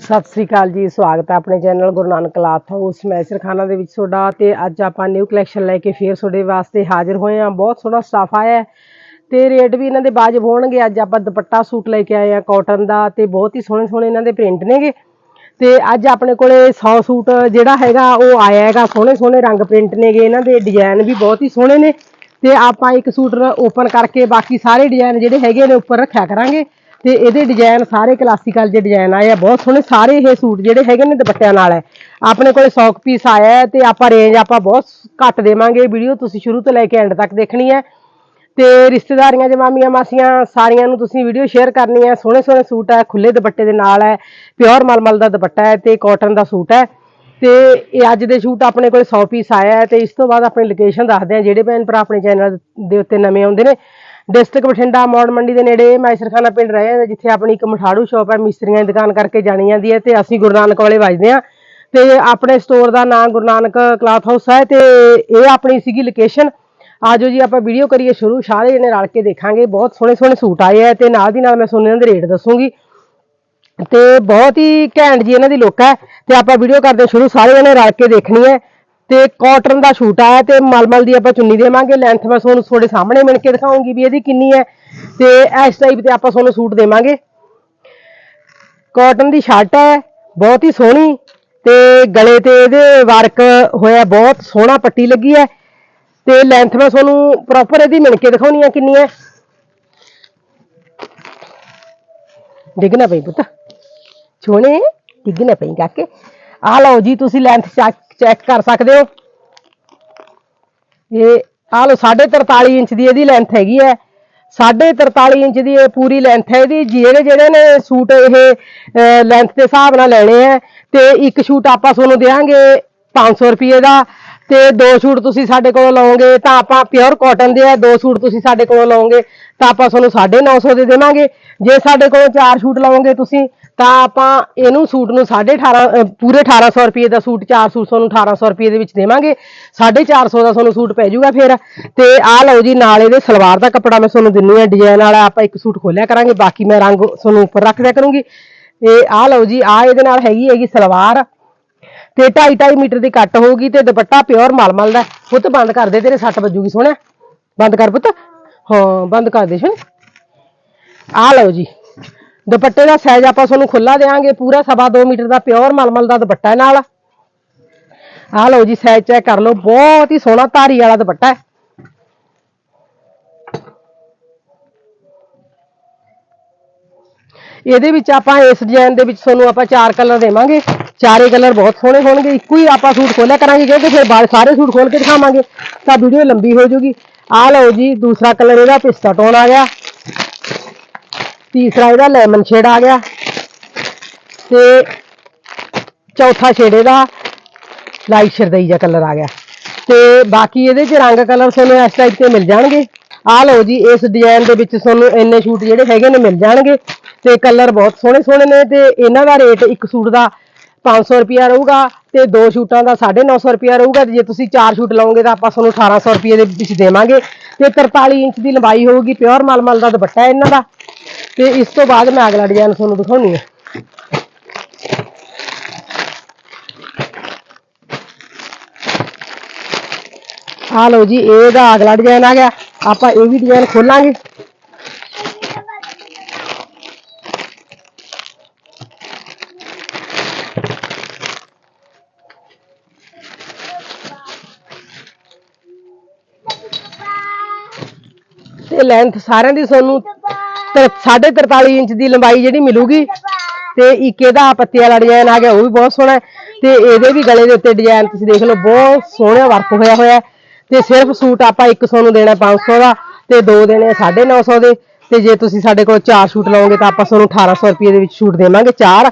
ਸਤਿ ਸ੍ਰੀ ਅਕਾਲ ਜੀ, ਸਵਾਗਤ ਹੈ ਆਪਣੇ channel Guru Nanak cloth house ਮੈਸਰ ਖਾਨਾ ਦੇ ਵਿੱਚ ਤੁਹਾਡਾ ਤੇ ਅੱਜ ਆਪਾਂ ਨਿਊ ਕਲੈਕਸ਼ਨ ਲੈ ਕੇ ਫੇਰ ਤੁਹਾਡੇ ਵਾਸਤੇ ਹਾਜ਼ਰ ਹੋਏ ਹਾਂ। ਬਹੁਤ ਸੋਹਣਾ ਸਟਾਫ ਆਇਆ ਹੈ ਤੇ ਰੇਟ ਵੀ ਇਹਨਾਂ ਦੇ ਬਾਜਬ ਹੋਣਗੇ। ਅੱਜ ਆਪਾਂ ਦੁਪੱਟਾ ਸੂਟ ਲੈ ਕੇ ਆਏ ਆ ਕਾਟਨ ਦਾ ਤੇ ਬਹੁਤ ਹੀ ਸੋਹਣੇ ਸੋਹਣੇ ਇਹਨਾਂ ਦੇ ਪ੍ਰਿੰਟ ਨੇਗੇ। ਤੇ ਅੱਜ ਆਪਣੇ ਕੋਲੇ 100 ਸੂਟ ਜਿਹੜਾ ਹੈਗਾ ਉਹ ਆਇਆ ਹੈਗਾ। ਸੋਹਣੇ ਸੋਹਣੇ ਰੰਗ ਪ੍ਰਿੰਟ ਨੇਗੇ ਇਹਨਾਂ ਦੇ। ਡਿਜ਼ਾਈਨ ਵੀ ਬਹੁਤ ਹੀ ਸੋਹਣੇ ਨੇ। ਤੇ ਆਪਾਂ ਇੱਕ ਸੂਟ ਓਪਨ ਕਰਕੇ ਬਾਕੀ ਸਾਰੇ ਡਿਜ਼ਾਈਨ ਜਿਹੜੇ ਹੈਗੇ ਨੇ ਉੱਪਰ ਰੱਖਿਆ ਕਰਾਂਗੇ। ਤੇ ਇਹਦੇ ਡਿਜ਼ਾਈਨ ਸਾਰੇ ਕਲਾਸੀਕਲ ਜੇ ਡਿਜ਼ਾਈਨ ਆਏ ਆ, ਬਹੁਤ ਸੋਹਣੇ ਸਾਰੇ ਇਹ ਸੂਟ ਜਿਹੜੇ ਹੈਗੇ ਨੇ ਦੁਪੱਟਿਆਂ ਨਾਲ ਹੈ। ਆਪਣੇ ਕੋਲੇ 100 ਪੀਸ ਆਇਆ ਹੈ ਤੇ ਆਪਾਂ ਰੇਂਜ ਆਪਾਂ ਬਹੁਤ ਘੱਟ ਦੇਵਾਂਗੇ ਵੀਡੀਓ ਤੁਸੀਂ ਸ਼ੁਰੂ ਤੋਂ ਲੈ ਕੇ ਐਂਡ ਤੱਕ ਦੇਖਣੀ ਹੈ। ਤੇ ਰਿਸ਼ਤੇਦਾਰੀਆਂ, ਜਮਾਮੀਆਂ, ਮਾਸੀਆਂ ਸਾਰੀਆਂ ਨੂੰ ਤੁਸੀਂ ਵੀਡੀਓ ਸ਼ੇਅਰ ਕਰਨੀ ਹੈ। ਸੋਹਣੇ ਸੋਹਣੇ ਸੂਟ ਹੈ ਖੁੱਲੇ ਦੁਪੱਟੇ ਦੇ ਨਾਲ ਹੈ ਪਿਓਰ ਮਲਮਲ ਦਾ ਦੁਪੱਟਾ ਹੈ ਤੇ ਕਾਟਨ ਦਾ ਸੂਟ ਹੈ। ਤੇ ਇਹ ਅੱਜ ਦੇ ਸ਼ੂਟ ਆਪਣੇ ਕੋਲ 100 ਪੀਸ ਆਇਆ ਹੈ ਤੇ ਇਸ ਤੋਂ ਬਾਅਦ ਆਪਣੀ ਲੋਕੇਸ਼ਨ ਦੱਸਦੇ ਆ ਜਿਹੜੇ ਭੈਣ ਭਰਾ ਆਪਣੇ ਚੈਨਲ ਦੇ ਉੱਤੇ ਨਵੇਂ ਆਉਂਦੇ ਨੇ ਡਿਸਟ੍ਰਿਕਟ ਬਠਿੰਡਾ ਮੌੜ ਮੰਡੀ ਦੇ ਨੇੜੇ ਮੈਸਰਖਾਨਾ ਪਿੰਡ ਰਹੇ ਹਾਂ ਜਿੱਥੇ ਆਪਣੀ ਇੱਕ ਮਠਾੜੂ ਸ਼ਾਪ ਹੈ, ਮਿਸਤਰੀਆਂ ਦੀ ਦੁਕਾਨ ਕਰਕੇ ਜਾਣੀ ਜਾਂਦੀ ਹੈ ਤੇ ਅਸੀਂ ਗੁਰੂ ਨਾਨਕ ਵਾਲੇ ਵੱਜਦੇ ਹਾਂ। ਤੇ ਆਪਣੇ ਸਟੋਰ ਦਾ ਨਾਮ ਗੁਰੂ ਨਾਨਕ ਕਲਾਥ ਹਾਊਸ ਹੈ ਤੇ ਇਹ ਆਪਣੀ ਸੀਗੀ ਲੋਕੇਸ਼ਨ ਆਜੋ ਜੀ, ਆਪਾਂ ਵੀਡੀਓ ਕਰੀਏ ਸ਼ੁਰੂ। ਸਾਰੇ ਜਣੇ ਰਲ ਕੇ ਦੇਖਾਂਗੇ। ਬਹੁਤ ਸੋਹਣੇ ਸੋਹਣੇ ਸੂਟ ਆਏ ਆ ਤੇ ਨਾਲ ਦੀ ਨਾਲ ਮੈਂ ਤੁਹਾਨੂੰ ਇਹਨਾਂ ਦੇ ਰੇਟ ਦੱਸੂਗੀ। ਤੇ ਬਹੁਤ ਹੀ ਘੈਂਟ ਜੀ ਇਹਨਾਂ ਦੀ ਲੁੱਕ ਹੈ। ਤੇ ਆਪਾਂ ਵੀਡੀਓ ਕਰਦੇ ਸ਼ੁਰੂ। ਸਾਰੇ ਜਣੇ ਰਲ ਕੇ ਦੇਖਣੀ ਹੈ। ਤੇ ਕਾਟਨ ਦਾ ਸੂਟ ਆਇਆ ਤੇ ਮਲਮਲ ਦੀ ਆਪਾਂ ਚੁੰਨੀ ਦੇਵਾਂਗੇ ਲੈਂਥ ਮੈਂ ਤੁਹਾਨੂੰ ਤੁਹਾਡੇ ਸਾਹਮਣੇ ਮਿਣ ਕੇ ਦਿਖਾਉਂਗੀ ਵੀ ਇਹਦੀ ਕਿੰਨੀ ਹੈ ਤੇ ਇਸ ਟਾਈਪ ਤੇ ਆਪਾਂ ਤੁਹਾਨੂੰ ਸੂਟ ਦੇਵਾਂਗੇ। ਕਾਟਨ ਦੀ ਸ਼ਰਟ ਹੈ, ਬਹੁਤ ਹੀ ਸੋਹਣੀ ਤੇ ਗਲੇ ਤੇ ਇਹਦੇ ਵਰਕ ਹੋਇਆ, ਬਹੁਤ ਸੋਹਣਾ ਪੱਟੀ ਲੱਗੀ ਹੈ ਤੇ ਲੈਂਥ ਮੈਂ ਤੁਹਾਨੂੰ ਪ੍ਰੋਪਰ ਇਹਦੀ ਮਿਣ ਕੇ ਦਿਖਾਉਣੀ ਹੈ ਕਿੰਨੀ ਹੈ। ਡਿੱਗਣਾ ਪਈ ਪੁੱਤ। ਛੋਣੇ ਡਿੱਗਣਾ ਪਈ ਕਾਕੇ। ਆਹ ਲਓ ਜੀ, ਤੁਸੀਂ ਲੈਂਥ ਚੈੱਕ ਕਰ ਸਕਦੇ ਹੋ। ਇਹ, ਆਹ ਲਓ 43 ਇੰਚ ਦੀ ਇਹਦੀ ਲੈਂਥ ਹੈਗੀ ਹੈ। 43 ਇੰਚ ਦੀ ਇਹ ਪੂਰੀ ਲੈਂਥ ਹੈ ਇਹਦੀ। ਜਿਹੜੇ ਜਿਹੜੇ ਨੇ ਸੂਟ ਇਹ ਲੈਂਥ ਦੇ ਹਿਸਾਬ ਨਾਲ ਲੈਣੇ ਆ ਤੇ ਇੱਕ ਸੂਟ ਆਪਾਂ ਤੁਹਾਨੂੰ ਦੇਵਾਂਗੇ 500 ਰੁਪਏ ਦਾ। ਤੇ ਦੋ ਸੂਟ ਤੁਸੀਂ ਸਾਡੇ ਕੋਲੋਂ ਲਓਗੇ, ਤਾਂ ਆਪਾਂ ਪਿਓਰ ਕਾਟਨ ਦੇ ਆ, ਦੋ ਸੂਟ ਤੁਸੀਂ ਸਾਡੇ ਕੋਲੋਂ ਲਓਗੇ, ਤਾਂ ਆਪਾਂ ਤੁਹਾਨੂੰ 950 ਦੇ ਦੇਵਾਂਗੇ। ਜੇ ਸਾਡੇ ਕੋਲੋਂ ਚਾਰ ਸੂਟ ਲਓਗੇ ਤੁਸੀਂ, ਤਾਂ ਆਪਾਂ ਇਹਨੂੰ ਸੂਟ ਨੂੰ 18.5 ਪੂਰੇ 1800 ਰੁਪਏ ਦਾ ਸੂਟ, ਚਾਰ ਸੂਟ ਤੁਹਾਨੂੰ 1800 ਰੁਪਏ ਦੇ ਵਿੱਚ ਦੇਵਾਂਗੇ। 450 ਦਾ ਤੁਹਾਨੂੰ ਸੂਟ ਪੈ ਜਾਊਗਾ ਫਿਰ। ਤੇ ਆਹ ਲਓ ਜੀ, ਨਾਲ ਇਹਦੇ ਸਲਵਾਰ ਦਾ ਕੱਪੜਾ ਮੈਂ ਤੁਹਾਨੂੰ ਦਿੰਨੀ ਆ ਡਿਜ਼ਾਈਨ ਵਾਲਾ ਆਪਾਂ ਇੱਕ ਸੂਟ ਖੋਲਿਆ ਕਰਾਂਗੇ, ਬਾਕੀ ਮੈਂ ਰੰਗ ਤੁਹਾਨੂੰ ਉੱਪਰ ਰੱਖ ਦਿਆ ਕਰੂੰਗੀ। ਇਹ ਆਹ ਲਓ ਜੀ ਆ ਇਹਦੇ ਨਾਲ ਹੈਗੀ ਹੈਗੀ ਸਲਵਾਰ। ਤੇ 2.5 2.5 ਮੀਟਰ ਦੀ ਕੱਟ ਹੋਊਗੀ ਤੇ ਦੁਪੱਟਾ ਪਿਓਰ ਮਲਮਲ ਦਾ ਪੁੱਤ ਬੰਦ ਕਰ ਦੇ, ਤੇਰੇ ਸੱਟ ਵੱਜੂਗੀ, ਸੋਹਣਾ। ਬੰਦ ਕਰ ਪੁੱਤ। ਹਾਂ, ਬੰਦ ਕਰ ਦੇ ਸੁਣ। ਆ ਲਓ ਜੀ। ਦੁਪੱਟੇ ਦਾ ਸਾਈਜ਼ ਆਪਾਂ ਤੁਹਾਨੂੰ ਖੁੱਲਾ ਦੇਵਾਂਗੇ ਪੂਰਾ ਸਵਾ 2 ਮੀਟਰ ਦਾ ਪਿਓਰ ਮਲਮਲ ਦਾ ਦੁਪੱਟਾ ਨਾਲ। ਆ ਲਓ ਜੀ ਸਾਈਜ਼ ਚੈੱਕ ਕਰ ਲਓ, ਬਹੁਤ ਹੀ ਸੋਹਣਾ ਧਾਰੀ ਵਾਲਾ ਦੁਪੱਟਾ ਹੈ। ਇਹਦੇ ਵਿੱਚ ਆਪਾਂ ਇਸ ਡਿਜ਼ਾਈਨ ਦੇ ਵਿੱਚ ਤੁਹਾਨੂੰ ਆਪਾਂ ਚਾਰ ਕਲਰ ਦੇਵਾਂਗੇ। ਚਾਰੇ ਕਲਰ ਬਹੁਤ ਸੋਹਣੇ ਹੋਣਗੇ, ਇੱਕੋ ਹੀ ਆਪਾਂ ਸੂਟ ਖੋਲਿਆ ਕਰਾਂਗੇ, ਕਿਉਂਕਿ ਫਿਰ ਬਾਅਦ ਸਾਰੇ ਸੂਟ ਖੋਲ ਕੇ ਦਿਖਾਵਾਂਗੇ। ਤਾਂ ਵੀਡੀਓ ਲੰਬੀ ਹੋ ਜਾਊਗੀ ਆਹ ਲਓ ਜੀ, ਦੂਸਰਾ ਕਲਰ ਇਹਦਾ ਪਿਸਤਾ ਟੋਨ ਆ ਗਿਆ। ਤੀਸਰਾ ਇਹਦਾ ਲੈਮਨ ਸ਼ੇਡ ਆ ਗਿਆ। ਤੇ ਚੌਥਾ ਸ਼ੇਡ ਇਹਦਾ ਲਾਈਟ ਸ਼ਰਦਈ ਜਿਹਾ ਕਲਰ ਆ ਗਿਆ। ਤੇ ਬਾਕੀ ਇਹਦੇ ਚ ਰੰਗ ਕਲਰ ਤੁਹਾਨੂੰ ਇਸ ਟਾਈਪ ਤੇ ਮਿਲ ਜਾਣਗੇ। ਆ ਲਓ ਜੀ, ਇਸ ਡਿਜ਼ਾਈਨ ਦੇ ਵਿੱਚ ਤੁਹਾਨੂੰ ਇੰਨੇ ਸੂਟ ਜਿਹੜੇ ਹੈਗੇ ਨੇ ਮਿਲ ਜਾਣਗੇ। ਤੇ ਕਲਰ ਬਹੁਤ ਸੋਹਣੇ ਸੋਹਣੇ ਨੇ ਤੇ ਇਹਨਾਂ ਦਾ ਰੇਟ ਇੱਕ ਸੂਟ ਦਾ 500 ਰੁਪਿਆ ਰਹੂਗਾ ਤੇ ਦੋ ਸ਼ੂਟਾਂ ਦਾ 950 ਰੁਪਿਆ ਰਹੂਗਾ ਤੇ ਜੇ ਤੁਸੀਂ ਚਾਰ ਸ਼ੂਟ ਲਓਗੇ ਤਾਂ ਆਪਾਂ ਤੁਹਾਨੂੰ 1800 ਰੁਪਏ ਦੇ ਵਿੱਚ ਦੇਵਾਂਗੇ। ਤੇ 43 ਇੰਚ ਦੀ ਲੰਬਾਈ ਹੋਊਗੀ, ਪਿਓਰ ਮਲਮਲ ਦਾ ਦੁਪੱਟਾ ਇਹਨਾਂ ਦਾ। ਤੇ ਇਸ ਤੋਂ ਬਾਅਦ ਮੈਂ ਅਗਲਾ ਡਿਜ਼ਾਈਨ ਤੁਹਾਨੂੰ ਦਿਖਾਉਣੀ ਹੈ ਆ ਲਓ ਜੀ, ਇਹਦਾ ਅਗਲਾ ਡਿਜ਼ਾਈਨ ਆ ਗਿਆ। ਆਪਾਂ ਇਹ ਵੀ ਡਿਜ਼ਾਈਨ ਖੋਲਾਂਗੇ। ਤੇ ਲੈਂਥ ਸਾਰਿਆਂ ਦੀ ਤੁਹਾਨੂੰ 43 ਇੰਚ ਦੀ ਲੰਬਾਈ ਜਿਹੜੀ ਮਿਲੂਗੀ। ਤੇ ਇੱਕ ਇਹਦਾ ਪੱਤੀ ਵਾਲਾ ਡਿਜ਼ਾਈਨ ਆ ਗਿਆ, ਉਹ ਵੀ ਬਹੁਤ ਸੋਹਣਾ ਹੈ। ਤੇ ਇਹਦੇ ਵੀ ਗਲੇ ਦੇ ਉੱਤੇ ਡਿਜ਼ਾਈਨ ਤੁਸੀਂ ਦੇਖ ਲਓ, ਬਹੁਤ ਸੋਹਣਾ ਵਰਕ ਹੋਇਆ ਹੋਇਆ ਤੇ ਸਿਰਫ ਸੂਟ ਆਪਾਂ ਇੱਕ ਨੂੰ ਦੇਣਾ 500 ਦਾ, ਤੇ ਦੋ ਦੇਣੇ 950 ਦੇ। ਤੇ ਜੇ ਤੁਸੀਂ ਸਾਡੇ ਕੋਲ ਚਾਰ ਸੂਟ ਲਓਗੇ ਤਾਂ ਆਪਾਂ ਤੁਹਾਨੂੰ 1800 ਰੁਪਏ ਦੇ ਵਿੱਚ ਸੂਟ ਦੇਵਾਂਗੇ, ਚਾਰ।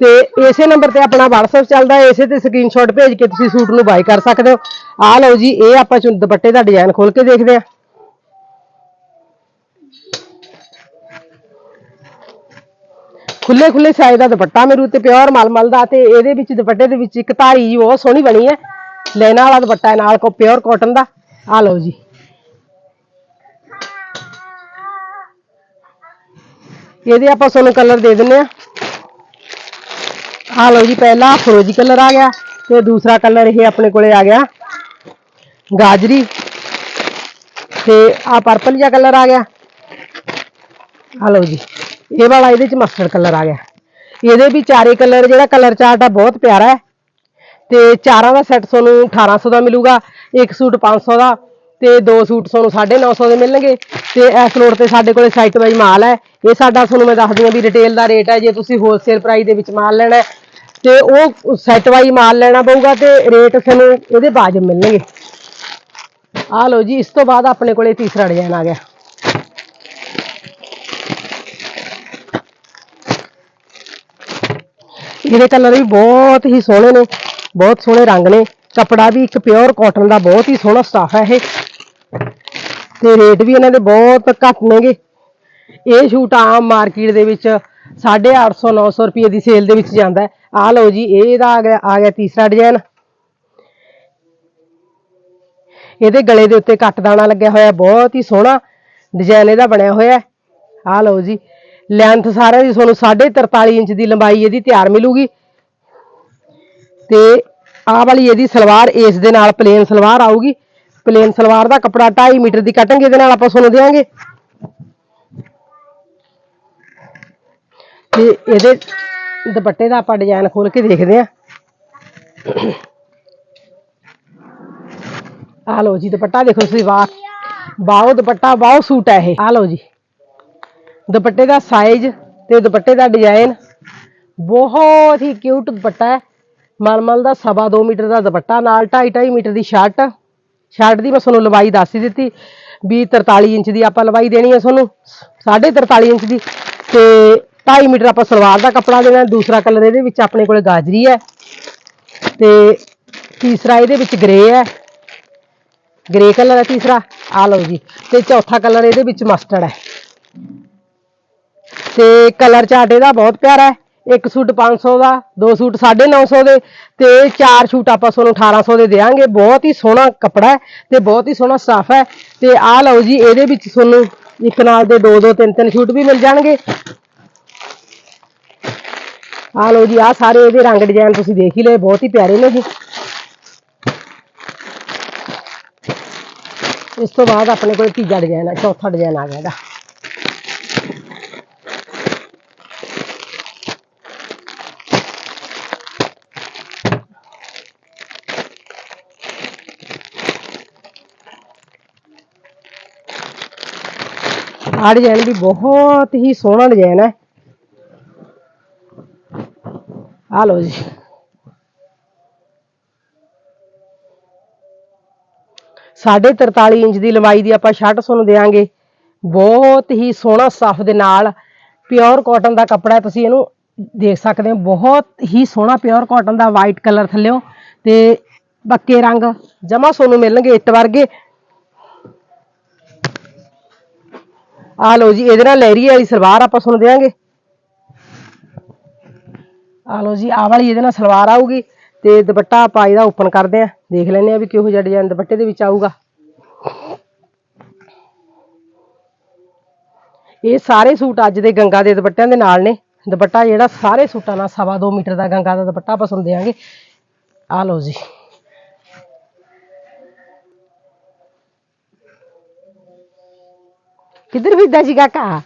ਤੇ ਇਸੇ ਨੰਬਰ ਤੇ ਆਪਣਾ WhatsApp ਚੱਲਦਾ ਹੈ, ਇਸੇ ਤੇ ਸਕਰੀਨਸ਼ਾਟ ਭੇਜ ਕੇ ਤੁਸੀਂ ਸੂਟ ਨੂੰ ਬਾਈ ਕਰ ਸਕਦੇ ਹੋ। ਆ ਲਓ ਜੀ, ਇਹ ਆਪਾਂ ਦੁਪੱਟੇ ਦਾ ਡਿਜ਼ਾਈਨ ਖੋਲ ਕੇ ਦੇਖਦੇ ਹਾਂ। ਖੁੱਲੇ ਖੁੱਲੇ ਸਾਈਜ਼ ਦਾ ਦੁਪੱਟਾ ਮੇਰੇ ਉੱਤੇ ਪਿਓਰ ਮਲਮਲ ਦਾ ਤੇ ਇਹਦੇ ਵਿੱਚ ਦੁਪੱਟੇ ਦੇ ਵਿੱਚ ਇੱਕ ਧਾਰੀ ਜੀ ਬਹੁਤ ਸੋਹਣੀ ਬਣੀ ਹੈ। ਲੈਣਾ ਵਾਲਾ ਦੁਪੱਟਾ ਨਾਲ ਕੋ ਪਿਓਰ ਕਾਟਨ ਦਾ। ਆ ਲਓ ਜੀ। ਇਹਦੇ ਆਪਾਂ ਤੁਹਾਨੂੰ ਕਲਰ ਦੇ ਦਿੰਨੇ ਆ ਆ ਲਓ ਜੀ, ਪਹਿਲਾ ਫਰੋਜੀ ਕਲਰ ਆ ਗਿਆ ਤੇ ਦੂਸਰਾ ਕਲਰ ਇਹ ਆਪਣੇ ਕੋਲੇ ਆ ਗਿਆ। ਗਾਜਰੀ ਤੇ ਆ ਪਰਪਲ ਜਿਹਾ ਕਲਰ ਆ ਗਿਆ। ਆ ਲਓ ਜੀ। ਇਹ ਵਾਲਾ ਇਹਦੇ ਚ ਮਸਟਰਡ ਕਲਰ ਆ ਗਿਆ। ਇਹਦੇ ਵੀ ਚਾਰੇ ਕਲਰ ਜਿਹੜਾ ਕਲਰ ਚਾਰਟ ਆ ਬਹੁਤ ਪਿਆਰਾ ਹੈ। ਤੇ ਚਾਰਾਂ ਦਾ ਸੈੱਟ ਤੁਹਾਨੂੰ 1800 ਦਾ ਮਿਲੂਗਾ ਇੱਕ ਸੂਟ 500 ਦਾ ਤੇ ਦੋ ਸੂਟ ਤੁਹਾਨੂੰ 950 ਦੇ ਮਿਲਣਗੇ। ਤੇ ਇਸ ਲੋਡ ਤੇ ਸਾਡੇ ਕੋਲੇ ਸਾਈਟ ਵਾਈਜ਼ ਮਾਲ ਹੈ। ਇਹ ਸਾਡਾ ਤੁਹਾਨੂੰ ਮੈਂ ਦੱਸ ਦੂੰਗਾ ਵੀ ਰਿਟੇਲ ਦਾ ਰੇਟ ਹੈ। ਜੇ ਤੁਸੀਂ ਹੋਲਸੇਲ ਪ੍ਰਾਈਸ ਦੇ ਵਿੱਚ ਮਾਲ ਲੈਣਾ ਹੈ, ਤੇ ਉਹ ਸੈੱਟ ਵਾਈਜ਼ ਮਾਲ ਲੈਣਾ ਪਊਗਾ ਤੇ ਰੇਟ ਤੁਹਾਨੂੰ ਇਹਦੇ ਵਾਜਬ ਮਿਲਣਗੇ। ਆ ਲਓ ਜੀ ਇਸ ਤੋਂ ਬਾਅਦ ਆਪਣੇ ਕੋਲੇ ਤੀਸਰਾ ਡਿਜ਼ਾਈਨ ਆ ਗਿਆ। ਇਹਦੇ ਕਲਰ ਵੀ ਬਹੁਤ ਹੀ ਸੋਹਣੇ ਨੇ, ਬਹੁਤ ਸੋਹਣੇ ਰੰਗ ਨੇ। ਕਪੜਾ ਵੀ ਇੱਕ ਪਿਓਰ ਕਾਟਨ ਦਾ ਬਹੁਤ ਹੀ ਸੋਹਣਾ ਸਟਾਫ ਹੈ ਇਹ। ਤੇ ਰੇਟ ਵੀ ਇਹਨਾਂ ਦੇ ਬਹੁਤ ਘੱਟ ਨੇਗੇ। ਇਹ ਸ਼ੂਟ ਆਮ ਮਾਰਕੀਟ ਦੇ ਵਿੱਚ 850 900 ਰੁਪਏ ਦੀ ਸੇਲ ਦੇ ਵਿੱਚ ਜਾਂਦਾ ਹੈ। ਆ ਲਓ ਜੀ ਇਹ ਇਹਦਾ ਆ ਗਿਆ ਆ ਗਿਆ ਤੀਸਰਾ ਡਿਜ਼ਾਈਨ ਇਹਦੇ ਗਲੇ ਦੇ ਉੱਤੇ ਕੱਟ ਦਾਣਾ ਲੱਗਿਆ ਹੋਇਆ, ਬਹੁਤ ਹੀ ਸੋਹਣਾ ਡਿਜ਼ਾਈਨ ਇਹਦਾ ਬਣਿਆ ਹੋਇਆ ਆ ਲਓ ਜੀ ਲੈਂਥ ਸਾਰਿਆਂ ਦੀ ਤੁਹਾਨੂੰ 43 ਇੰਚ ਦੀ ਲੰਬਾਈ ਇਹਦੀ ਤਿਆਰ ਮਿਲੂਗੀ। ਤੇ ਆਹ ਵਾਲੀ ਇਹਦੀ ਸਲਵਾਰ ਇਸ ਦੇ ਨਾਲ ਪਲੇਨ ਸਲਵਾਰ ਆਊਗੀ। ਪਲੇਨ ਸਲਵਾਰ ਦਾ ਕੱਪੜਾ 2.5 ਮੀਟਰ ਦੀ ਕਟਿੰਗ ਇਹਦੇ ਨਾਲ ਆਪਾਂ ਤੁਹਾਨੂੰ ਦੇਵਾਂਗੇ ਤੇ ਇਹਦੇ ਦੁਪੱਟੇ ਦਾ ਆਪਾਂ ਡਿਜ਼ਾਈਨ ਖੋਲ ਕੇ ਦੇਖਦੇ ਹਾਂ ਆ ਲਓ ਜੀ ਦੁਪੱਟਾ ਦੇਖੋ ਤੁਸੀਂ, ਵਾਹ। ਬਾਓ ਦੁਪੱਟਾ ਬਾਓ ਸੂਟ ਹੈ ਇਹ। ਆ ਲਓ ਜੀ। ਦੁਪੱਟੇ ਦਾ ਸਾਈਜ਼ ਤੇ ਦੁਪੱਟੇ ਦਾ ਡਿਜ਼ਾਈਨ ਬਹੁਤ ਹੀ ਕਿਊਟ ਦੁਪੱਟਾ ਹੈ। ਮਲਮਲ ਦਾ ਸਵਾ 2 ਮੀਟਰ ਦਾ ਦੁਪੱਟਾ, ਨਾਲ 2.5 2.5 ਮੀਟਰ ਦੀ ਸ਼ਰਟ ਸ਼ਰਟ ਦੀ ਮੈਂ ਤੁਹਾਨੂੰ ਲੰਬਾਈ ਦੱਸ ਹੀ ਦਿੱਤੀ ਵੀ 43 ਇੰਚ ਦੀ ਆਪਾਂ ਲੰਬਾਈ ਦੇਣੀ ਹੈ ਤੁਹਾਨੂੰ। 43.5 ਇੰਚ ਦੀ ਤੇ 2.5 ਮੀਟਰ ਆਪਾਂ ਸਲਵਾਰ ਦਾ ਕੱਪੜਾ ਦੇਣਾ, ਦੂਸਰਾ ਕਲਰ ਇਹਦੇ ਵਿੱਚ ਆਪਣੇ ਕੋਲ ਗਾਜਰੀ ਹੈ ਤੇ ਤੀਸਰਾ ਇਹਦੇ ਵਿੱਚ ਗ੍ਰੇ ਹੈ। ਗ੍ਰੇ ਕਲਰ ਹੈ ਤੀਸਰਾ। ਆ ਲਓ ਜੀ, ਤੇ ਚੌਥਾ ਕਲਰ ਇਹਦੇ ਵਿੱਚ ਮਸਟਰਡ ਹੈ। ਤੇ ਕਲਰ ਚਾਰਟ ਇਹਦਾ ਬਹੁਤ ਪਿਆਰਾ ਹੈ। ਇੱਕ ਸੂਟ 500 ਦਾ, ਦੋ ਸੂਟ 950 ਦੇ ਤੇ ਚਾਰ ਸੂਟ ਆਪਾਂ ਤੁਹਾਨੂੰ 1800 ਦੇ ਦੇਵਾਂਗੇ। ਬਹੁਤ ਹੀ ਸੋਹਣਾ ਕੱਪੜਾ ਹੈ ਤੇ ਬਹੁਤ ਹੀ ਸੋਹਣਾ ਸਟਾਫ ਹੈ ਤੇ ਆਹ ਲਓ ਜੀ, ਇਹਦੇ ਵਿੱਚ ਤੁਹਾਨੂੰ ਇੱਕ ਨਾਲ ਦੇ ਦੋ ਦੋ, ਤਿੰਨ ਤਿੰਨ ਸੂਟ ਵੀ ਮਿਲ ਜਾਣਗੇ। ਆਹ ਲਓ ਜੀ ਆਹ ਸਾਰੇ ਇਹਦੇ ਰੰਗ ਡਿਜ਼ਾਈਨ ਤੁਸੀਂ ਦੇਖ ਹੀ ਲਏ ਬਹੁਤ ਹੀ ਪਿਆਰੇ ਨੇ ਜੀ। ਇਸ ਤੋਂ ਬਾਅਦ ਆਪਣੇ ਕੋਲ ਤੀਜਾ ਡਿਜ਼ਾਈਨ ਹੈ ਚੌਥਾ ਡਿਜ਼ਾਈਨ ਆ ਗਿਆ ਇਹਦਾ। ਆਹ ਡਿਜ਼ਾਈਨ ਵੀ ਬਹੁਤ ਹੀ ਸੋਹਣਾ ਡਿਜ਼ਾਈਨ ਹੈ। ਆ ਲਓ ਜੀ। ਸਾਢੇ 43 ਇੰਚ ਦੀ ਲੰਬਾਈ ਦੀ ਆਪਾਂ ਸ਼ਰਟ ਤੁਹਾਨੂੰ ਦੇਵਾਂਗੇ ਬਹੁਤ ਹੀ ਸੋਹਣਾ ਸਟਫ ਦੇ ਨਾਲ ਪਿਓਰ ਕਾਟਨ ਦਾ ਕੱਪੜਾ ਤੁਸੀਂ ਇਹਨੂੰ ਦੇਖ ਸਕਦੇ ਹੋ। ਬਹੁਤ ਹੀ ਸੋਹਣਾ ਪਿਓਰ ਕਾਟਨ ਦਾ ਵਾਈਟ ਕਲਰ ਥੱਲਿਓ ਤੇ ਬੱਕੇ ਰੰਗ ਜਮਾ ਸੋਨੂੰ ਮਿਲਣਗੇ ਇੱਟ ਵਰਗੇ। ਆ ਲਓ ਜੀ, ਇਹਦੇ ਨਾਲ ਲਹਿਰੀ ਵਾਲੀ ਸਲਵਾਰ ਆਪਾਂ ਤੁਹਾਨੂੰ ਦੇਵਾਂਗੇ ਆ ਲਓ ਜੀ ਆ ਵਾਲੀ ਇਹਦੇ ਨਾਲ ਸਲਵਾਰ ਆਊਗੀ ਤੇ ਦੁਪੱਟਾ ਆਪਾਂ ਇਹਦਾ ਓਪਨ ਕਰਦੇ ਆ। ਦੇਖ ਲੈਂਦੇ ਆ ਵੀ ਕਿਹੋ ਜਿਹਾ ਡਿਜ਼ਾਈਨ ਦੁਪੱਟੇ ਦੇ ਵਿੱਚ ਆਊਗਾ। ਇਹ ਸਾਰੇ ਸੂਟ ਅੱਜ ਦੇ ਗੰਗਾ ਦੇ ਦੁਪੱਟਿਆਂ ਦੇ ਨਾਲ ਨੇ। ਦੁਪੱਟਾ ਜਿਹੜਾ, ਸਾਰੇ ਸੂਟਾਂ ਨਾਲ ਸਵਾ ਦੋ ਮੀਟਰ ਦਾ ਗੰਗਾ ਦਾ ਦੁਪੱਟਾ ਆਪਾਂ ਤੁਹਾਨੂੰ ਦੇਵਾਂਗੇ ਆ ਲਓ ਜੀ। ਕਿੱਧਰ ਫਿਰਦਾ ਸੀਗਾ ਕਾਕਾ?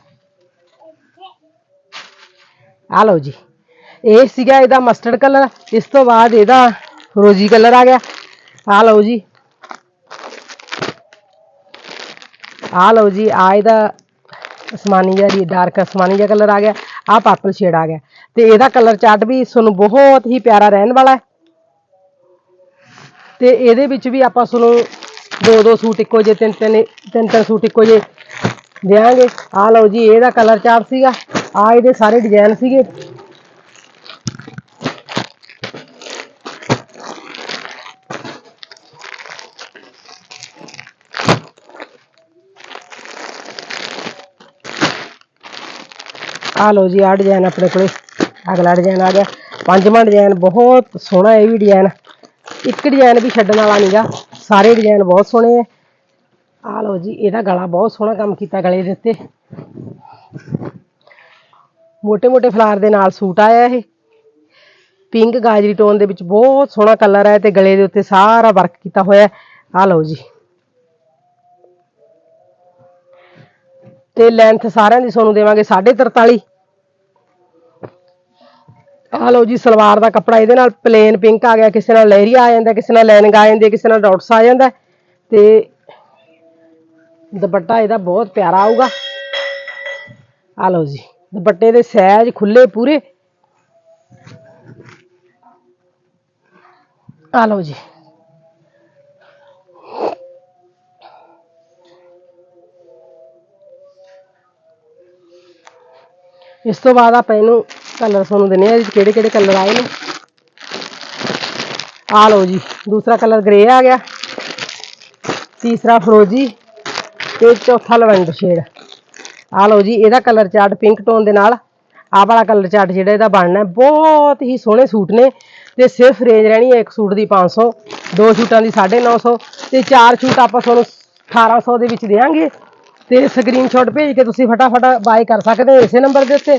ਆ ਲਓ ਜੀ। ਇਹ ਸੀਗਾ ਇਹਦਾ ਮਸਟਰਡ ਕਲਰ ਇਸ ਤੋਂ ਬਾਅਦ ਇਹਦਾ ਰੋਜੀ ਕਲਰ ਆ ਗਿਆ। ਆ ਲਓ ਜੀ। ਆ ਲਓ ਜੀ, ਆ ਇਹਦਾ ਅਸਮਾਨੀ ਜਿਹਾ ਜੀ ਡਾਰਕ ਅਸਮਾਨੀ ਜਿਹਾ ਕਲਰ ਆ ਗਿਆ। ਆ ਪਰਪਲ ਸ਼ੇਡ ਆ ਗਿਆ। ਤੇ ਇਹਦਾ ਕਲਰ ਚਾਰਟ ਵੀ ਤੁਹਾਨੂੰ ਬਹੁਤ ਹੀ ਪਿਆਰਾ ਰਹਿਣ ਵਾਲਾ ਹੈ। ਤੇ ਇਹਦੇ ਵਿੱਚ ਵੀ ਆਪਾਂ ਤੁਹਾਨੂੰ ਦੋ ਦੋ ਸੂਟ ਇੱਕੋ ਜਿਹੇ ਤਿੰਨ ਤਿੰਨ ਤਿੰਨ ਤਿੰਨ ਸੂਟ ਇੱਕੋ ਜਿਹੇ ਦਿਆਂਗੇ। ਆ ਲਓ ਜੀ, ਇਹਦਾ ਕਲਰ ਚਾਰਟ ਸੀਗਾ। ਆ ਇਹਦੇ ਸਾਰੇ ਡਿਜ਼ਾਈਨ ਸੀਗੇ। ਆ ਲਓ ਜੀ ਆ ਡਿਜ਼ਾਈਨ ਆਪਣੇ ਕੋਲੇ। ਅਗਲਾ ਡਿਜ਼ਾਈਨ ਆ ਗਿਆ। ਪੰਜਵਾਂ ਡਿਜ਼ਾਈਨ ਬਹੁਤ ਸੋਹਣਾ ਇਹ ਵੀ ਡਿਜ਼ਾਈਨ ਇੱਕ ਡਿਜ਼ਾਈਨ ਵੀ ਛੱਡਣ ਵਾਲਾ ਨਹੀਂਗਾ ਸਾਰੇ ਡਿਜ਼ਾਈਨ ਬਹੁਤ ਸੋਹਣੇ ਆ। ਆ ਲਓ ਜੀ, ਇਹਦਾ ਗਲਾ ਬਹੁਤ ਸੋਹਣਾ ਕੰਮ ਕੀਤਾ ਗਲੇ ਦੇ ਉੱਤੇ। ਮੋਟੇ ਮੋਟੇ ਫਲਾਰ ਦੇ ਨਾਲ ਸੂਟ ਆਇਆ ਇਹ। ਪਿੰਕ ਗਾਜਰੀ ਟੋਨ ਦੇ ਵਿੱਚ ਬਹੁਤ ਸੋਹਣਾ ਕਲਰ ਹੈ ਤੇ ਗਲੇ ਦੇ ਉੱਤੇ ਸਾਰਾ ਵਰਕ ਕੀਤਾ ਹੋਇਆ ਆ ਲਓ ਜੀ। ਤੇ ਲੈਂਥ ਸਾਰਿਆਂ ਦੀ ਤੁਹਾਨੂੰ ਦੇਵਾਂਗੇ 43.5 ਆ ਲਓ ਜੀ, ਸਲਵਾਰ ਦਾ ਕੱਪੜਾ ਇਹਦੇ ਨਾਲ ਪਲੇਨ ਪਿੰਕ ਆ ਗਿਆ, ਕਿਸੇ ਨਾਲ ਲਹਿਰੀਆ ਆ ਜਾਂਦਾ, ਕਿਸੇ ਨਾਲ ਲਾਈਨਿੰਗ ਆ ਜਾਂਦੀ ਕਿਸੇ ਨਾਲ ਡਾਟਸ ਆ ਜਾਂਦਾ ਤੇ ਦੁਪੱਟਾ ਇਹਦਾ ਬਹੁਤ ਪਿਆਰਾ ਆਊਗਾ। ਆ ਲਓ ਜੀ, ਦੁਪੱਟੇ ਦੇ ਸਾਈਜ਼ ਖੁੱਲੇ ਪੂਰੇ। ਆ ਲਓ ਜੀ। ਇਸ ਤੋਂ ਬਾਅਦ ਆਪਾਂ ਇਹਨੂੰ ਕਲਰ ਤੁਹਾਨੂੰ ਦਿੰਨੇ ਆ ਇਹਦੇ ਕਿਹੜੇ ਕਿਹੜੇ ਕਲਰ ਆਏ ਨੇ। ਆ ਲਓ ਜੀ, ਦੂਸਰਾ ਕਲਰ ਗ੍ਰੇ ਆ ਗਿਆ। ਤੀਸਰਾ ਫਰੋਜੀ। ਤੇ ਚੌਥਾ ਲਵੈਂਡਰ ਸ਼ੇਡ। ਆ ਲਓ ਜੀ, ਇਹਦਾ ਕਲਰ ਚਾਰਟ ਪਿੰਕ ਟੋਨ ਦੇ ਨਾਲ। ਆਹ ਵਾਲਾ ਕਲਰ ਚਾਰਟ ਜਿਹੜਾ ਇਹਦਾ ਬਣਨਾ ਬਹੁਤ ਹੀ ਸੋਹਣੇ ਸੂਟ ਨੇ। ਤੇ ਸਿਰਫ ਰੇਂਜ ਰਹਿਣੀ ਹੈ ਇੱਕ ਸੂਟ ਦੀ 500 ਦੋ ਸੂਟਾਂ ਦੀ 950 ਤੇ ਚਾਰ ਸੂਟ ਆਪਾਂ ਤੁਹਾਨੂੰ 1800 ਦੇ ਵਿੱਚ ਦੇਵਾਂਗੇ। ਤੇ ਸਕਰੀਨਸ਼ਾਟ ਭੇਜ ਕੇ ਤੁਸੀਂ ਫਟਾਫਟ ਬਾਏ ਕਰ ਸਕਦੇ ਹੋ ਇਸੇ ਨੰਬਰ ਦੇ ਉੱਤੇ।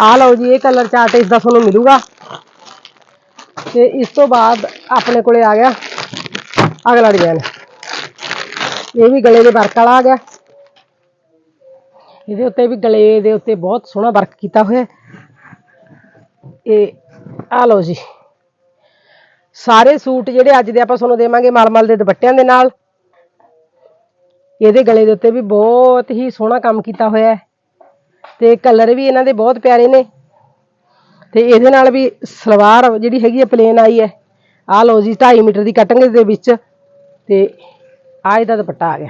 ਆ ਲਓ ਜੀ, ਇਹ ਕਲਰ ਚਾਰਟ ਇਸ ਦਾ ਤੁਹਾਨੂੰ ਮਿਲੂਗਾ। ਤੇ ਇਸ ਤੋਂ ਬਾਅਦ ਆਪਣੇ ਕੋਲੇ ਆ ਗਿਆ ਅਗਲਾ ਡਿਜ਼ਾਈਨ ਇਹ ਵੀ ਗਲੇ ਦੇ ਵਰਕ ਵਾਲਾ ਆ ਗਿਆ। ਇਹਦੇ ਉੱਤੇ ਵੀ ਗਲੇ ਦੇ ਉੱਤੇ ਬਹੁਤ ਸੋਹਣਾ ਵਰਕ ਕੀਤਾ ਹੋਇਆ। ਇਹ ਆ ਲਓ ਜੀ। ਸਾਰੇ ਸੂਟ ਜਿਹੜੇ ਅੱਜ ਦੇ ਆਪਾਂ ਤੁਹਾਨੂੰ ਦੇਵਾਂਗੇ ਮਲਮਲ ਦੇ ਦੁਪੱਟਿਆਂ ਦੇ ਨਾਲ। ਇਹਦੇ ਗਲੇ ਦੇ ਉੱਤੇ ਵੀ ਬਹੁਤ ਹੀ ਸੋਹਣਾ ਕੰਮ ਕੀਤਾ ਹੋਇਆ ਹੈ। ਤੇ ਕਲਰ ਵੀ ਇਹਨਾਂ ਦੇ ਬਹੁਤ ਪਿਆਰੇ ਨੇ। ਤੇ ਇਹਦੇ ਨਾਲ ਵੀ ਸਲਵਾਰ ਜਿਹੜੀ ਹੈਗੀ ਹੈ ਪਲੇਨ ਆਈ ਹੈ। ਆ ਲਓ ਜੀ 2.5 ਮੀਟਰ ਦੀ ਕਟਿੰਗ ਦੇ ਵਿੱਚ। ਤੇ ਆ ਇਹਦਾ ਦੁਪੱਟਾ ਆ ਗਿਆ।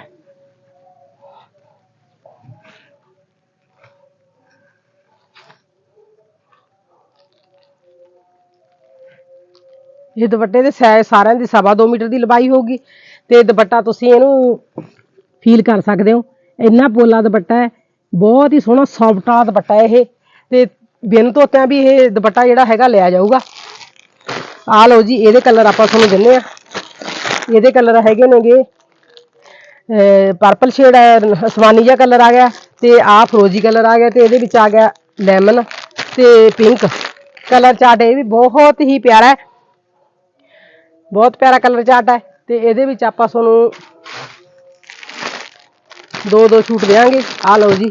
ਇਹ ਦੁਪੱਟੇ ਦੇ ਸਾਈਜ਼ ਸਾਰਿਆਂ ਦੀ ਸਵਾ ਦੋ ਮੀਟਰ ਦੀ ਲੰਬਾਈ ਹੋਊਗੀ ਤੇ ਦੁਪੱਟਾ ਤੁਸੀਂ ਇਹਨੂੰ ਫੀਲ ਕਰ ਸਕਦੇ ਹੋ। ਇੰਨਾ ਪੋਲਾ ਦੁਪੱਟਾ ਹੈ, ਬਹੁਤ ਹੀ ਸੋਹਣਾ ਸੌਫਟ ਆ ਦੁਪੱਟਾ ਹੈ ਇਹ। ਤੇ ਬਿਨ ਧੋਤਿਆਂ ਵੀ ਇਹ ਦੁਪੱਟਾ ਜਿਹੜਾ ਹੈਗਾ ਲਿਆ ਜਾਊਗਾ। ਆ ਲਓ ਜੀ, ਇਹਦੇ ਕਲਰ ਆਪਾਂ ਤੁਹਾਨੂੰ ਦਿੰਨੇ ਆ ਇਹਦੇ ਕਲਰ ਹੈਗੇ ਨੇਗੇ ਪਰਪਲ ਸ਼ੇਡ ਅਸਮਾਨੀ ਜਿਹਾ ਕਲਰ ਆ ਗਿਆ ਤੇ ਆ ਫਰੋਜੀ ਕਲਰ ਆ ਗਿਆ ਤੇ ਇਹਦੇ ਵਿੱਚ ਆ ਗਿਆ ਲੈਮਨ ਤੇ ਪਿੰਕ ਕਲਰ ਚਾਰਟ ਇਹ ਵੀ ਬਹੁਤ ਹੀ ਪਿਆਰਾ ਹੈ। ਬਹੁਤ ਪਿਆਰਾ ਕਲਰ ਚਾਰਟ ਹੈ ਤੇ ਇਹਦੇ ਵਿੱਚ ਆਪਾਂ ਤੁਹਾਨੂੰ ਦੋ ਦੋ ਸੂਟ ਦੇਵਾਂਗੇ ਆ ਲਓ ਜੀ,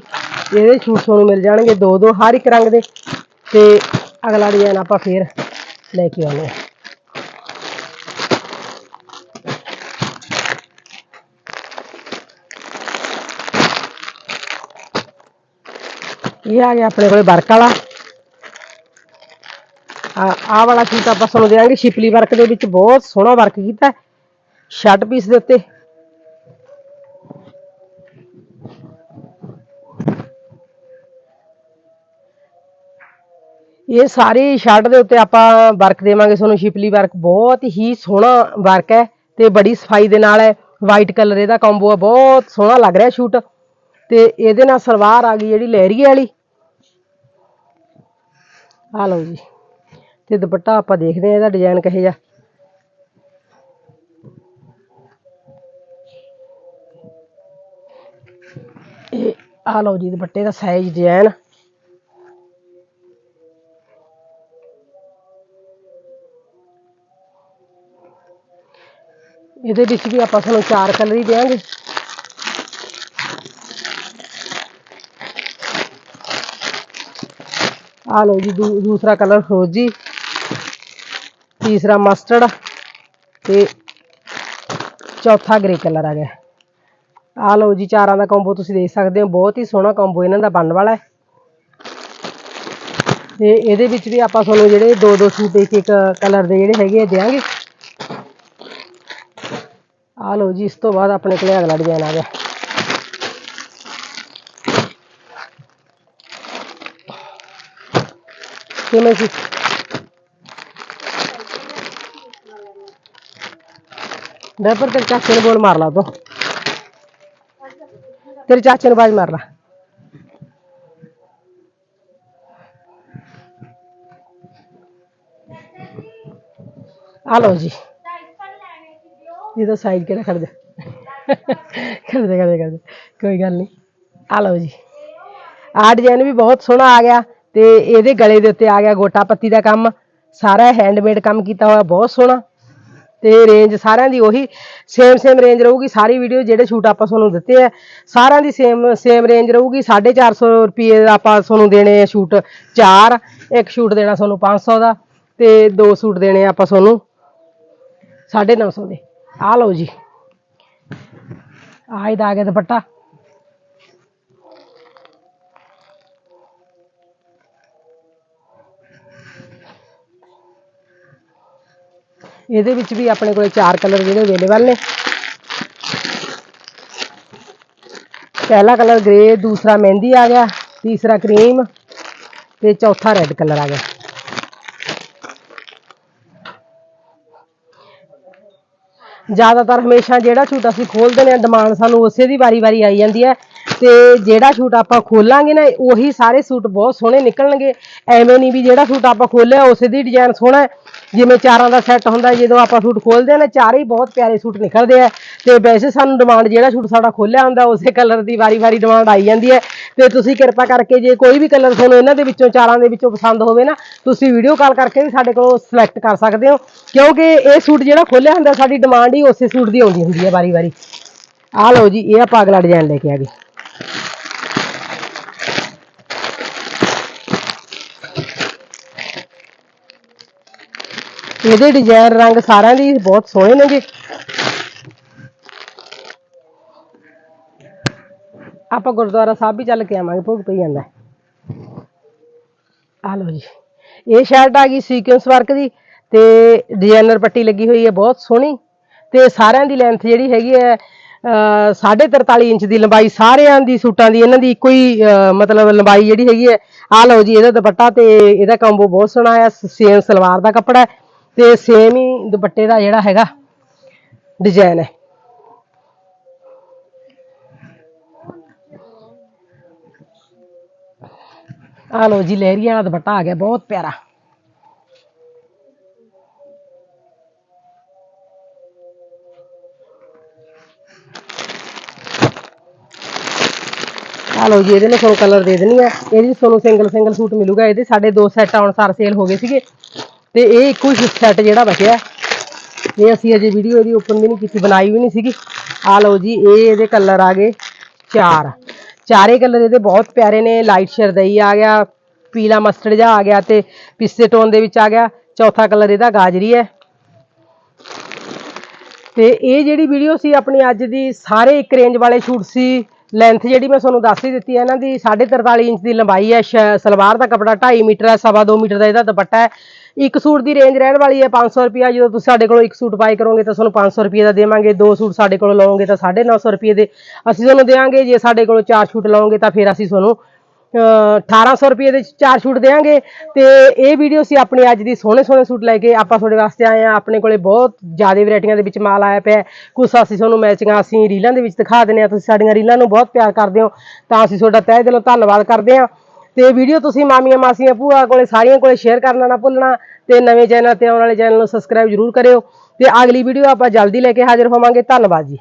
ਇਹਦੇ ਛੂਟ ਤੁਹਾਨੂੰ ਮਿਲ ਜਾਣਗੇ ਦੋ ਦੋ ਹਰ ਇੱਕ ਰੰਗ ਦੇ ਤੇ ਅਗਲਾ ਡਿਜ਼ਾਈਨ ਆਪਾਂ ਫੇਰ ਲੈ ਕੇ ਆਉਂਦੇ ਹਾਂ। ਇਹ ਆ ਗਿਆ ਆਪਣੇ ਕੋਲੇ ਵਰਕ ਵਾਲਾ ਆ ਆਹ ਵਾਲਾ ਸੂਟ ਆਪਾਂ ਤੁਹਾਨੂੰ ਦੇਵਾਂਗੇ ਸ਼ਿਪਲੀ ਵਰਕ ਦੇ ਵਿੱਚ ਬਹੁਤ ਸੋਹਣਾ ਵਰਕ ਕੀਤਾ ਸ਼ਰਟ ਪੀਸ ਦੇ ਉੱਤੇ ਇਹ ਸਾਰੀ ਸ਼ਰਟ ਦੇ ਉੱਤੇ ਆਪਾਂ ਵਰਕ ਦੇਵਾਂਗੇ ਤੁਹਾਨੂੰ ਸ਼ਿਪਲੀ ਵਰਕ ਬਹੁਤ ਹੀ ਸੋਹਣਾ ਵਰਕ ਹੈ ਤੇ ਬੜੀ ਸਫ਼ਾਈ ਦੇ ਨਾਲ ਹੈ ਵਾਈਟ ਕਲਰ ਇਹਦਾ ਕੰਬੋ ਹੈ ਬਹੁਤ ਸੋਹਣਾ ਲੱਗ ਰਿਹਾ ਸ਼ੂਟ ਤੇ ਇਹਦੇ ਨਾਲ ਸਲਵਾਰ ਆ ਗਈ ਜਿਹੜੀ ਲਹਿਰੀਏ ਵਾਲੀ ਆ ਲਓ ਜੀ, ਤੇ ਦੁਪੱਟਾ ਆਪਾਂ ਦੇਖਦੇ ਹਾਂ ਇਹਦਾ ਡਿਜ਼ਾਈਨ ਕਹੇ ਜਾ ਇਹ ਆ ਲਓ ਜੀ, ਦੁਪੱਟੇ ਦਾ ਸਾਈਜ਼ ਡਿਜ਼ਾਈਨ ਇਹਦੇ ਵਿੱਚ ਵੀ ਆਪਾਂ ਤੁਹਾਨੂੰ ਚਾਰ ਕਲਰ ਹੀ ਦੇਵਾਂਗੇ ਆ ਲਓ ਜੀ, ਦੂ- ਦੂਸਰਾ ਕਲਰ ਫਰੋਜੀ ਤੀਸਰਾ ਮਸਟਰਡ ਤੇ ਚੌਥਾ ਗ੍ਰੇ ਕਲਰ ਆ ਗਿਆ। ਆ ਲਓ ਜੀ, ਚਾਰਾਂ ਦਾ ਕੰਬੋ ਤੁਸੀਂ ਦੇਖ ਸਕਦੇ ਹੋ। ਬਹੁਤ ਹੀ ਸੋਹਣਾ ਕੰਬੋ ਇਹਨਾਂ ਦਾ ਬਣਨ ਵਾਲਾ ਹੈ। ਤੇ ਇਹਦੇ ਵਿੱਚ ਵੀ ਆਪਾਂ ਤੁਹਾਨੂੰ ਜਿਹੜੇ ਦੋ ਦੋ ਸੂਟ ਇੱਕ ਇੱਕ ਕਲਰ ਦੇ ਜਿਹੜੇ ਹੈਗੇ ਆ ਦਿਆਂਗੇ। ਆ ਲਓ ਜੀ, ਇਸ ਤੋਂ ਬਾਅਦ ਆਪਣੇ ਕੋਲੇ ਅਗਲਾ ਡਿਜ਼ਾਈਨ ਆ ਗਿਆ। ਕਿਵੇਂ ਸੀ ਡੈਪਰ ਤੇਰੇ ਚਾਚੇ ਨੂੰ ਬੋਲ ਮਾਰ ਲਾ ਤੋ ਤੇਰੇ ਚਾਚੇ ਨੂੰ ਬਾਜ ਮਾਰ ਲਾ ਆ ਲਓ ਜੀ ਇਹਦਾ ਸਾਈਡ ਕਿਹੜਾ ਖੜ ਜਾ ਖੜ ਜਾ ਖੜ ਜਾ ਖੜ ਜਾ ਕੋਈ ਗੱਲ ਨਹੀਂ ਆ ਲਓ ਜੀ ਆਹ ਡਿਜ਼ਾਈਨ ਵੀ ਬਹੁਤ ਤੇ ਇਹਦੇ ਗਲੇ ਦੇ ਉੱਤੇ ਆ ਗਿਆ ਗੋਟਾ ਪੱਤੀ ਦਾ ਕੰਮ। ਸਾਰਾ ਹੈਂਡਮੇਡ ਕੰਮ ਕੀਤਾ ਹੋਇਆ, ਬਹੁਤ ਸੋਹਣਾ। ਤੇ ਰੇਂਜ ਸਾਰਿਆਂ ਦੀ ਉਹੀ ਸੇਮ ਸੇਮ ਰੇਂਜ ਰਹੂਗੀ। ਸਾਰੀ ਵੀਡੀਓ ਜਿਹੜੇ ਸ਼ੂਟ ਆਪਾਂ ਤੁਹਾਨੂੰ ਦਿੱਤੇ ਆ, ਸਾਰਿਆਂ ਦੀ ਸੇਮ ਸੇਮ ਰੇਂਜ ਰਹੂਗੀ। 450 ਰੁਪਏ ਦਾ ਆਪਾਂ ਤੁਹਾਨੂੰ ਦੇਣੇ ਆ ਸ਼ੂਟ ਚਾਰ, ਇੱਕ ਸ਼ੂਟ ਦੇਣਾ ਤੁਹਾਨੂੰ 500 ਦਾ, ਤੇ ਦੋ ਸੂਟ ਦੇਣੇ ਆ ਆਪਾਂ ਤੁਹਾਨੂੰ 950 ਦੇ। ਆ ਲਓ ਜੀ। ਆਹ ਇਹਦਾ ਆ ਗਿਆ ਦੁਪੱਟਾ। ਇਹਦੇ ਵਿੱਚ ਵੀ ਆਪਣੇ ਕੋਲ ਚਾਰ ਕਲਰ ਜਿਹੜੇ ਅਵੇਲੇਬਲ ਨੇ। ਪਹਿਲਾ ਕਲਰ ਗ੍ਰੇ ਦੂਸਰਾ ਮਹਿੰਦੀ ਆ ਗਿਆ, ਤੀਸਰਾ ਕਰੀਮ ਤੇ ਚੌਥਾ ਰੈੱਡ ਕਲਰ ਆ ਗਿਆ। ਜ਼ਿਆਦਾਤਰ ਹਮੇਸ਼ਾ ਜਿਹੜਾ ਸ਼ੂਟ ਅਸੀਂ ਖੋਲਦੇ ਨੇ, ਡਿਮਾਂਡ ਸਾਨੂੰ ਉਸੇ ਦੀ ਵਾਰੀ-ਵਾਰੀ ਆਈ ਜਾਂਦੀ ਹੈ। ਤੇ ਜਿਹੜਾ ਸ਼ੂਟ ਆਪਾਂ ਖੋਲਾਂਗੇ ਨਾ, ਉਹੀ ਸਾਰੇ ਸੂਟ ਬਹੁਤ ਸੋਹਣੇ ਨਿਕਲਣਗੇ। ਐਵੇਂ ਨਹੀਂ ਵੀ ਜਿਹੜਾ ਸੂਟ ਆਪਾਂ ਖੋਲਿਆ, ਉਸੇ ਦੀ ਡਿਜ਼ਾਈਨ ਸੋਹਣਾ ਹੈ। ਜਿਵੇਂ ਚਾਰਾਂ ਦਾ ਸੈੱਟ ਹੁੰਦਾ ਜਦੋਂ ਆਪਾਂ ਸੂਟ ਖੋਲਦੇ ਆ ਨਾ, ਚਾਰੇ ਹੀ ਬਹੁਤ ਪਿਆਰੇ ਸੂਟ ਨਿਕਲਦੇ ਆ। ਤੇ ਵੈਸੇ ਸਾਨੂੰ ਡਿਮਾਂਡ ਜਿਹੜਾ ਸੂਟ ਸਾਡਾ ਖੋਲਿਆ ਹੁੰਦਾ, ਉਸੇ ਕਲਰ ਦੀ ਵਾਰੀ-ਵਾਰੀ ਡਿਮਾਂਡ ਆਈ ਜਾਂਦੀ ਹੈ। ਤੇ ਤੁਸੀਂ ਕਿਰਪਾ ਕਰਕੇ ਜੇ ਕੋਈ ਵੀ ਕਲਰ ਤੁਹਾਨੂੰ ਇਹਨਾਂ ਦੇ ਵਿੱਚੋਂ, ਚਾਰਾਂ ਦੇ ਵਿੱਚੋਂ ਪਸੰਦ ਹੋਵੇ ਨਾ, ਤੁਸੀਂ ਵੀਡੀਓ ਕਾਲ ਕਰਕੇ ਵੀ ਸਾਡੇ ਕੋਲੋਂ ਸਿਲੈਕਟ ਕਰ ਸਕਦੇ ਹੋ। ਕਿਉਂਕਿ ਇਹ ਸੂਟ ਜਿਹੜਾ ਖੋਲਿਆ ਹੁੰਦਾ, ਸਾਡੀ ਡਿਮਾਂਡ ਹੀ ਉਸੇ ਸੂਟ ਦੀ ਆਉਂਦੀ ਹੁੰਦੀ ਹੈ ਵਾਰੀ-ਵਾਰੀ ਆਹ ਲਓ ਜੀ, ਇਹ ਆਪਾਂ ਅਗਲਾ ਡਿਜ਼ਾਈਨ ਲੈ ਕੇ ਆ ਗਏ। ਇਹਦੇ ਡਿਜ਼ਾਈਨ ਰੰਗ ਸਾਰਿਆਂ ਦੀ ਬਹੁਤ ਸੋਹਣੇ ਨੇ ਜੀ ਆਪਾਂ ਗੁਰਦੁਆਰਾ ਸਾਹਿਬ ਵੀ ਚੱਲ ਕੇ ਆਵਾਂਗੇ ਭੋਗ ਪਈ ਜਾਂਦਾ। ਆ ਲਓ ਜੀ ਇਹ ਸ਼ਰਟ ਆ ਗਈ ਸੀਕੁਐਂਸ ਵਰਕ ਦੀ ਤੇ ਡਿਜ਼ਾਈਨਰ ਪੱਟੀ ਲੱਗੀ ਹੋਈ ਹੈ ਬਹੁਤ ਸੋਹਣੀ। ਤੇ ਸਾਰਿਆਂ ਦੀ ਲੈਂਥ ਜਿਹੜੀ ਹੈਗੀ ਹੈ ਅਹ, ਸਾਢੇ 43 ਇੰਚ ਦੀ ਲੰਬਾਈ ਸਾਰਿਆਂ ਦੀ ਸੂਟਾਂ ਦੀ ਇਹਨਾਂ ਦੀ ਇੱਕੋ ਹੀ ਅਹ, ਮਤਲਬ ਲੰਬਾਈ ਜਿਹੜੀ ਹੈਗੀ ਹੈ। ਆ ਲਓ ਜੀ ਇਹਦਾ ਦੁਪੱਟਾ ਤੇ ਇਹਦਾ ਕੰਬੋ ਬਹੁਤ ਸੋਹਣਾ ਆ ਸੇਮ ਸਲਵਾਰ ਦਾ ਕੱਪੜਾ ਤੇ ਸੇਮ ਹੀ ਦੁਪੱਟੇ ਦਾ ਜਿਹੜਾ ਹੈਗਾ ਡਿਜ਼ਾਈਨ ਹੈ। ਆ ਲਓ ਜੀ ਲਹਿਰੀਆਂ ਵਾਲਾ ਦੁਪੱਟਾ ਆ ਗਿਆ, ਬਹੁਤ ਪਿਆਰਾ। ਆ ਲਓ ਜੀ, ਇਹਦੇ ਨਾਲ ਤੁਹਾਨੂੰ ਕਲਰ ਦੇ ਦੇਣੀ ਆ। ਇਹਦੀ ਤੁਹਾਨੂੰ ਸਿੰਗਲ ਸਿੰਗਲ ਸੂਟ ਮਿਲੂਗਾ। ਇਹਦੇ ਸਾਡੇ ਦੋ ਸੈੱਟ ਆਉਣ ਸਾਰ ਸੇਲ ਹੋ ਗਏ ਸੀਗੇ। ਤੇ ਇਹ ਇੱਕੋ ਹੀ ਸੈੱਟ ਜਿਹੜਾ ਬਚਿਆ। ਇਹ ਅਸੀਂ ਅਜੇ ਵੀਡੀਓ ਇਹਦੀ ਓਪਨ ਵੀ ਨਹੀਂ ਕੀਤੀ, ਬਣਾਈ ਵੀ ਨਹੀਂ ਸੀਗੀ। ਆ ਲਓ ਜੀ, ਇਹ ਇਹਦੇ ਕਲਰ ਆ ਗਏ ਚਾਰ। ਚਾਰੇ ਕਲਰ ਇਹਦੇ ਬਹੁਤ ਪਿਆਰੇ ਨੇ ਲਾਈਟ ਸ਼ਰਦਈ ਆ ਗਿਆ, ਪੀਲਾ ਮਸਟਰਡ ਜਿਹਾ ਆ ਗਿਆ ਤੇ ਪਿਸਤੇ ਟੋਨ ਦੇ ਵਿੱਚ ਆ ਗਿਆ। ਚੌਥਾ ਕਲਰ ਇਹਦਾ ਗਾਜਰੀ ਹੈ। ਤੇ ਇਹ ਜਿਹੜੀ ਵੀਡੀਓ ਸੀ ਆਪਣੀ ਅੱਜ ਦੀ, ਸਾਰੇ ਇੱਕ ਰੇਂਜ ਵਾਲੇ ਸ਼ੂਟ ਸੀ। ਲੈਂਥ ਜਿਹੜੀ ਮੈਂ ਤੁਹਾਨੂੰ ਦੱਸ ਹੀ ਦਿੱਤੀ ਹੈ, ਇਹਨਾਂ ਦੀ 43.5 ਇੰਚ ਦੀ ਲੰਬਾਈ ਹੈ। ਸ਼- ਸਲਵਾਰ ਦਾ ਕਪੜਾ 2.5 ਮੀਟਰ ਹੈ, ਸਵਾ 2 ਮੀਟਰ ਦਾ ਇਹਦਾ ਦੁਪੱਟਾ ਹੈ। ਇੱਕ ਸੂਟ ਦੀ ਰੇਂਜ ਰਹਿਣ ਵਾਲੀ ਹੈ 500 ਰੁਪਿਆ ਜਦੋਂ ਤੁਸੀਂ ਸਾਡੇ ਕੋਲੋਂ ਇੱਕ ਸੂਟ ਬਾਈ ਕਰੋਗੇ ਤਾਂ ਤੁਹਾਨੂੰ 500 ਰੁਪਏ ਦਾ ਦੇਵਾਂਗੇ। ਦੋ ਸੂਟ ਸਾਡੇ ਕੋਲੋਂ ਲਓਗੇ ਤਾਂ 950 ਰੁਪਏ ਦੇ ਅਸੀਂ ਤੁਹਾਨੂੰ ਦੇਵਾਂਗੇ। ਜੇ ਸਾਡੇ ਕੋਲੋਂ ਚਾਰ ਸੂਟ ਲਓਗੇ ਤਾਂ ਫਿਰ ਅਸੀਂ ਤੁਹਾਨੂੰ, ਅਹ 1800 ਰੁਪਏ ਦੇ ਚਾਰ ਸੂਟ ਦੇਵਾਂਗੇ। ਤੇ ਇਹ ਵੀਡੀਓ ਸੀ ਆਪਣੀ ਅੱਜ ਦੀ ਸੋਹਣੇ ਸੋਹਣੇ ਸੂਟ ਲੈ ਕੇ ਆਪਾਂ ਤੁਹਾਡੇ ਵਾਸਤੇ ਆਏ ਆ ਆਪਣੇ ਕੋਲੇ ਬਹੁਤ ਜ਼ਿਆਦਾ ਵੈਰਾਈਟੀਆਂ ਦੇ ਵਿੱਚ ਮਾਲ ਆਇਆ ਪਿਆ ਹੈ। ਕੁਛ ਅਸੀਂ ਤੁਹਾਨੂੰ ਮੈਚਿੰਗਾਂ ਅਸੀਂ ਰੀਲਾਂ ਦੇ ਵਿੱਚ ਦਿਖਾ ਦਿੰਦੇ ਆ ਤੁਸੀਂ ਸਾਡੀਆਂ ਰੀਲਾਂ ਨੂੰ ਬਹੁਤ ਪਿਆਰ ਕਰਦੇ ਹੋ। ਤਾਂ ਅਸੀਂ ਤੁਹਾਡਾ ਤਹਿ ਦਿਲੋਂ ਧੰਨਵਾਦ ਕਰਦੇ ਆ ਤੇ ਵੀਡੀਓ ਤੁਸੀਂ ਮਾਮੀਆਂ ਮਾਸੀਆਂ ਭੂਆ ਕੋਲੇ ਸਾਰੀਆਂ ਕੋਲੇ ਸ਼ੇਅਰ ਕਰਨਾ ਨਾ ਭੁੱਲਣਾ ਤੇ ਨਵੇਂ ਚੈਨਲ ਤੇ ਆਉਣ ਵਾਲੇ ਚੈਨਲ ਨੂੰ ਸਬਸਕ੍ਰਾਈਬ ਜ਼ਰੂਰ ਕਰਿਓ ਤੇ ਅਗਲੀ ਵੀਡੀਓ ਆਪਾਂ ਜਲਦੀ ਲੈ ਕੇ ਹਾਜ਼ਰ ਹੋਵਾਂਗੇ। ਧੰਨਵਾਦ ਜੀ।